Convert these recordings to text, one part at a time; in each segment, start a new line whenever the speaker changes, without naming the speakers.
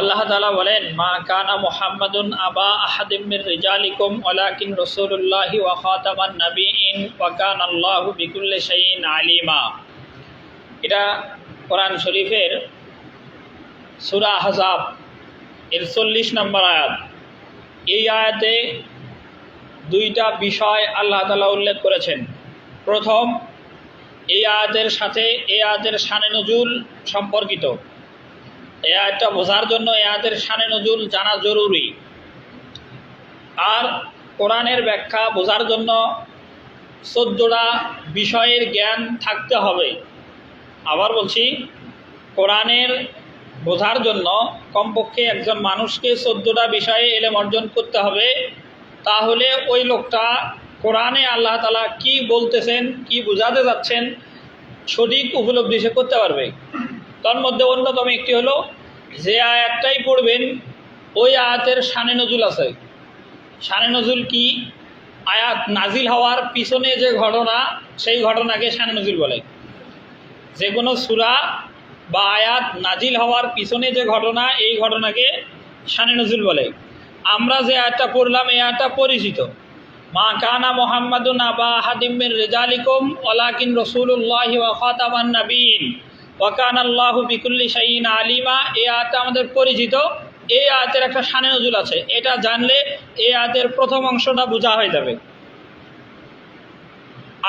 আল্লাহ তালা বলেন, মা কানা মোহাম্মদুন আবা আহাদিমির রিজালিকুম ওলাকিন রসুল্লাহি ওয়াখাতামান নবীন ওয়াকান আল্লাহু বিকুল্লে শাইন আলিমা। এটা কোরআন শরীফের সুরা হাজাব এর চল্লিশ নম্বর আয়াত। এই আয়াতে দুইটা বিষয় আল্লাহ তালা উল্লেখ করেছেন। প্রথম, এই আয়াতের সাথে, এই আয়াতের শানে নজুল সম্পর্কিত। আয়াতটা বোঝার জন্য আয়াতের শানে নজুল জানা জরুরি। আর কোরআনের ব্যাখ্যা বোঝার জন্য চোদ্দোটা বিষয়ের জ্ঞান থাকতে হবে। আবার বলছি, কোরআনের বোঝার জন্য কমপক্ষে একজন মানুষকে চোদ্দোটা বিষয়ে এলেম অর্জন করতে হবে। তাহলে ওই লোকটা কোরআনে আল্লাহ তালা কি বলতেছেন, কি বোঝাতে যাচ্ছেন, সঠিক উপলব্ধি সে করতে পারবে। তার মধ্যে অন্যতম একটি হলো যে আয়াতটাই পড়বেন, ওই আয়াতের শানে নজুল আছে। শানে নজুল কি? আয়াত নাজিল হওয়ার পিছনে যে ঘটনা, সেই ঘটনাকে শানে নজুল বলে। যে কোনো সুরা বা আয়াত নাজিল হওয়ার পিছনে যে ঘটনা, এই ঘটনাকে শানে নজুল বলে। আমরা যে আয়াতটা পড়লাম, এই আয়াতটা পরিচিত। মা কানা মোহাম্মদুন আবা হাদিমের রেজালিকুম ওলাকিন রসুল্লাহ ওয়াকাতামান নবীন ওয়াকান আল্লাহ বিকুল্লি শাহিন আলিমা, এই আয়াতটা আমাদের পরিচিত। এই আয়াতের একটা শানে নজুল আছে। এটা জানলে এই আয়াতের প্রথম অংশটা বোঝা হয়ে যাবে।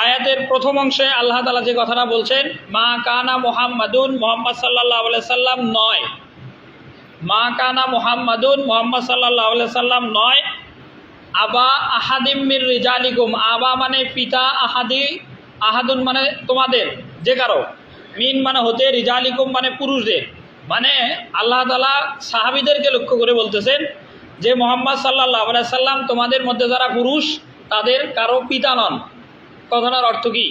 আয়াতের প্রথম অংশে আল্লাহ তালা যে কথাটা বলছেন, মা কানা মোহাম্মদুন মোহাম্মদ সাল্লাহ সাল্লাম নয়। মা কানা মোহাম্মদুন মোহাম্মদ সাল্লাহ সাল্লাম নয়। আবা আহাদিম মির রিজালিকুম। আবা মানে পিতা, আহাদি, আহাদুন মানে তোমাদের, যে কারও। মিন মানে হতে রিজালিকুম মানে পুরুষদের। মানে আল্লাহ তালা সাহাবিদেরকে লক্ষ্য করে বলতেছেন যে মোহাম্মদ সাল্লাহ সাল্লাম তোমাদের মধ্যে যারা পুরুষ, তাদের কারও পিতা নন। কথাটার অর্থ কী?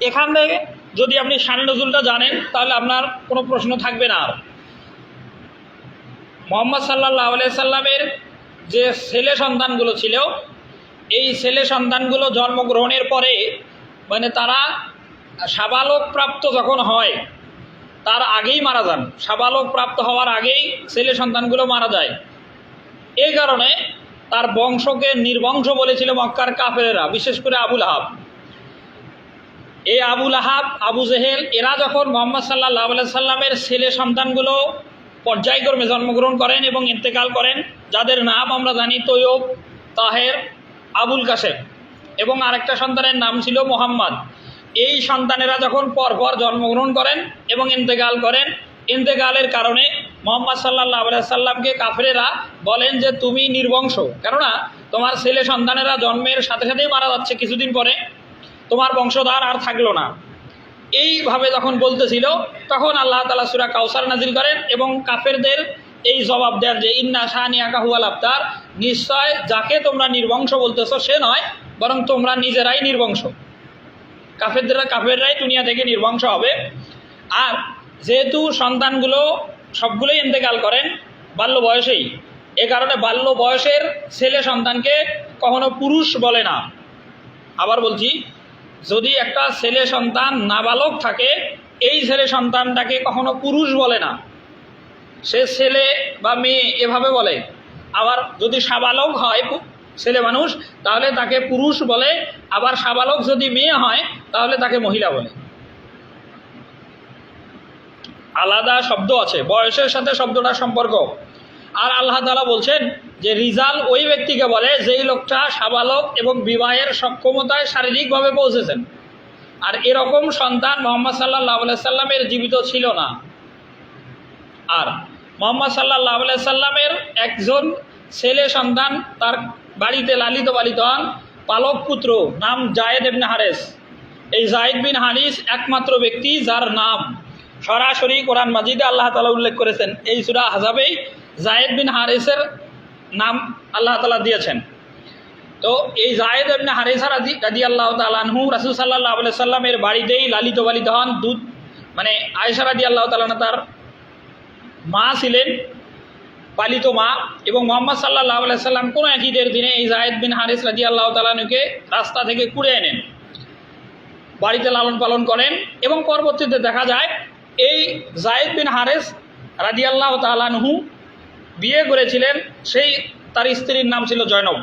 এখান থেকে যদি আপনি শানি নজরুলটা জানেন, তাহলে আপনার কোনো প্রশ্ন থাকবে না। আর মোহাম্মদ সাল্লাহ সাল্লামের যে ছেলে সন্তানগুলো ছিল, এই ছেলে সন্তানগুলো জন্মগ্রহণের পরে মানে তারা সাবালক প্রাপ্ত যখন হয়, তার আগেই মারা যান। সাবালক প্রাপ্ত হওয়ার আগেই ছেলে সন্তানগুলো মারা যায়। এই কারণে তার বংশকে নির্বংশ বলেছিল মক্কার কাফেরেরা, বিশেষ করে আবুল আহাব। এই আবুল আহাব, আবু জেহেল, এরা যখন মোহাম্মদ সাল্লাহ সাল্লামের ছেলে সন্তানগুলো পর্যায়ক্রমে জন্মগ্রহণ করেন এবং ইন্তেকাল করেন, যাদের নাম আমরা জানি তৈয়ব, তাহের, আবুল কাশেম এবং আরেকটা সন্তানের নাম ছিল মোহাম্মদ। এই সন্তানেরা যখন পরপর জন্মগ্রহণ করেন এবং ইন্তেকাল করেন, ইন্তেকালের কারণে মোহাম্মদ সাল্লাহ সাল্লামকে কাফেরেরা বলেন যে, তুমি নির্বংশ। কেননা, তোমার ছেলে সন্তানেরা জন্মের সাথে সাথেই মারা যাচ্ছে কিছুদিন পরে। তোমার বংশধার আর থাকল না। এইভাবে যখন বলতেছিল, তখন আল্লাহ তালা সুরা কাউসার নাজিল করেন এবং কাফেরদের এই জবাব দেন যে, ইন্না শাহানিয়া কাহুয়াল আফতার নিশ্চয় যাকে তোমরা নির্বংশ বলতেছো সে নয়, বরং তোমরা নিজেরাই নির্বংশ। কাফেরদের কাফেররাই দুনিয়া থেকে নির্বংশ হবে। আর যেহেতু সন্তানগুলো সবগুলোই ইন্তেকাল করেন, বাল্য বয়সেই। এ কারণে বাল্য বয়সের ছেলে সন্তানকে কখনো পুরুষ বলে না। আবার বলছি, যদি একটা ছেলে সন্তান নাবালক থাকে, এই ছেলে সন্তানটাকে কখনো পুরুষ বলে না। সে ছেলে বা মেয়ে এভাবে বলে। আবার যদি সাবালক হয় ছেলে মানুষ, তাহলে তাকে পুরুষ বলে, আবার সাবালক যদি মেয়ে হয়, তাহলে তাকে মহিলা বলে। আলাদা শব্দ আছে, বয়সের সাথে শব্দটার সম্পর্ক। আর আল্লাহ তালা বলছেন যে, রিজাল ওই ব্যক্তিকে বলে, যেই লোকটা সাবালক এবং বিবাহের সক্ষমতায় শারীরিকভাবে পৌঁছেছেন। আর এরকম সন্তান মোহাম্মদ সাল্লাহ সাল্লামের জীবিত ছিল না। আর মোহাম্মদ সাল্লাহ সাল্লামের একজন ছেলে সন্তান তার বাড়িতে লালিত পালিত হন পালক পুত্র, নাম জায়েদ এবনে হারেস। এই জায়েদ বিন হারিস একমাত্র ব্যক্তি যার নাম সরাসরি কোরআন মাজিদে আল্লাহ তালা উল্লেখ করেছেন। এই সুরা হাজাবেই জায়েদ বিন হারিসের নাম আল্লাহ তালা দিয়েছেন। তো এই জায়েদ এমনি হারিসা রাজি রাজি আল্লাহ তালাহু রাসুল সাল্লাহ আলু সাল্লামের বাড়িতেই লালিত পালিত হন দুধ মানে আয়সা রাজি আল্লাহ তালানা তার মা ছিলেন। পালিত মা এবং মোহাম্মদ সাল্লাহ সাল্লাম কোনো এক ঈদের দিনে এই জায়েদ বিন হারিস রাজি আল্লাহ তালানুকে রাস্তা থেকে কুড়ে এনেন বাড়িতে লালন পালন করেন এবং পরবর্তীতে দেখা যায় এই জায়েদ বিন হারেস রাজি আল্লাহ তালানহু বিয়ে করেছিলেন, সেই তার স্ত্রীর নাম ছিল জয়নব।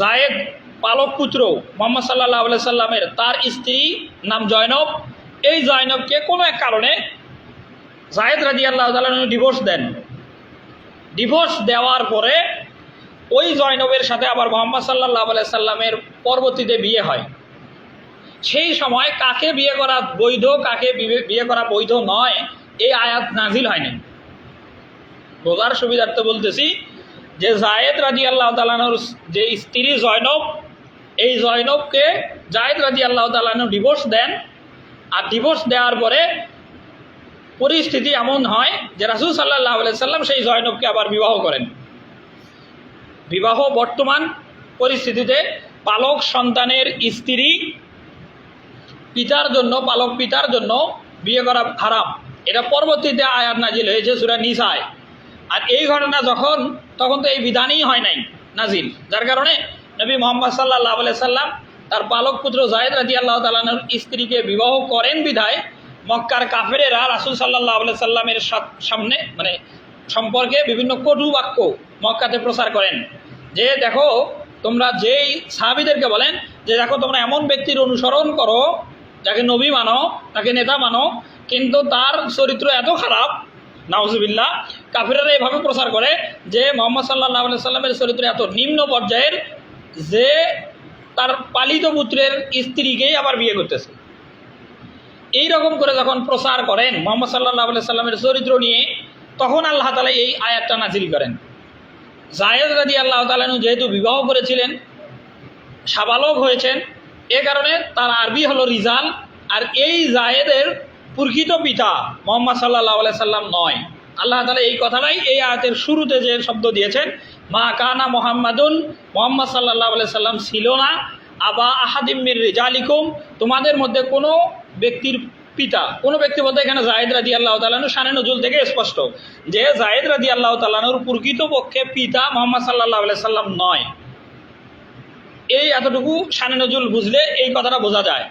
জায়েদ পালক পুত্র মোহাম্মদ সাল্লাহ আলাই সাল্লামের তার স্ত্রী নাম জয়নব। এই জয়নবকে কোনো এক কারণে জায়েদ রাজি আল্লাহ তালানহু ডিভোর্স দেন। ডিভোর্স দেওয়ার পরে ওই জয়নবের সাথে আবার মোহাম্মদ সাল্লাহ সাল্লামের পরবর্তীতে বিয়ে হয়। সেই সময় কাকে বিয়ে করা বৈধ, কাকে বিয়ে করা বৈধ নয়, এই আয়াত নাজিল হয়নি। বোঝার সুবিধার্থে বলতেছি যে জায়েদ রাজি আল্লাহ তালানোর যে স্ত্রী জয়নব, এই জয়নবকে জায়েদ রাজি আল্লাহ তালানো ডিভোর্স দেন। আর ডিভোর্স দেওয়ার পরে পরিস্থিতি এমন হয় যে রাসুল সাল্লাহ সাল্লাম সেই জয়নবকে আবার বিবাহ করেন। বিবাহ বর্তমান পরিস্থিতিতে পালক সন্তানের স্ত্রী পিতার জন্য, পালক পিতার জন্য বিয়ে করা হারাম। এটা পরবর্তীতে আয়াত নাজিল হয়েছে সুরা নিসায়। আর এই ঘটনা যখন, তখন তো এই বিধানই হয় নাই নাজিল। যার কারণে নবী মোহাম্মদ সাল্লাহ সাল্লাম তার পালক পুত্র জায়দ রাজি আল্লাহ তালানোর স্ত্রীকে বিবাহ করেন বিধায় মক্কার কাফেরেরা রাসুল সাল্লাহ সাল্লামের সামনে মানে সম্পর্কে বিভিন্ন কটু বাক্য মক্কাতে প্রচার করেন। যে দেখো, তোমরা যেই সাহাবিদেরকে বলেন যে দেখো, তোমরা এমন ব্যক্তির অনুসরণ করো, যাকে নবী মানো, তাকে নেতা মানো, কিন্তু তার চরিত্র এত খারাপ, নাউজুবিল্লাহ, কাফিরেরা এভাবে প্রচার করে যে মোহাম্মদ সাল্লাহ সাল্লামের চরিত্র এত নিম্ন পর্যায়ের যে তার পালিত পুত্রের স্ত্রীকেই আবার বিয়ে করতেছে। এই রকম করে যখন প্রচার করেন, মোহাম্মদ সাল্লাহ সাল্লামের চরিত্র নিয়ে, তখন আল্লাহ তালা এই আয়াতটা নাজিল করেন। জায়েদ রাজি আল্লাহ তালানু যেহেতু বিবাহ করেছিলেন, সাবালক হয়েছেন, এ কারণে তার আরবি হলো রিজাল, আর এই জায়েদের প্রকৃত পিতা মোহাম্মদ সাল্লাহ সাল্লাম নয়। আল্লাহ তালা এই কথাটাই এই আয়াতের শুরুতে যে শব্দ দিয়েছেন, মা কানা মোহাম্মদুন, মোহাম্মদ সাল্লাহ সাল্লাম ছিল না, আবা আহাদিমির রেজালিকুম, তোমাদের মধ্যে কোনো ব্যক্তির পিতা। কোন ব্যক্তি বলতে এখানে জাহেদ রাজি আল্লাহ তালানু সানে নজুল থেকে স্পষ্ট যে জাহেদ রাজি আল্লাহ তালানুর প্রকৃত পক্ষে পিতা মোহাম্মদ সাল্লাহ সাল্লাম নয়। এই এতটুকু সানে নজুল বুঝলে এই কথাটা বোঝা যায়।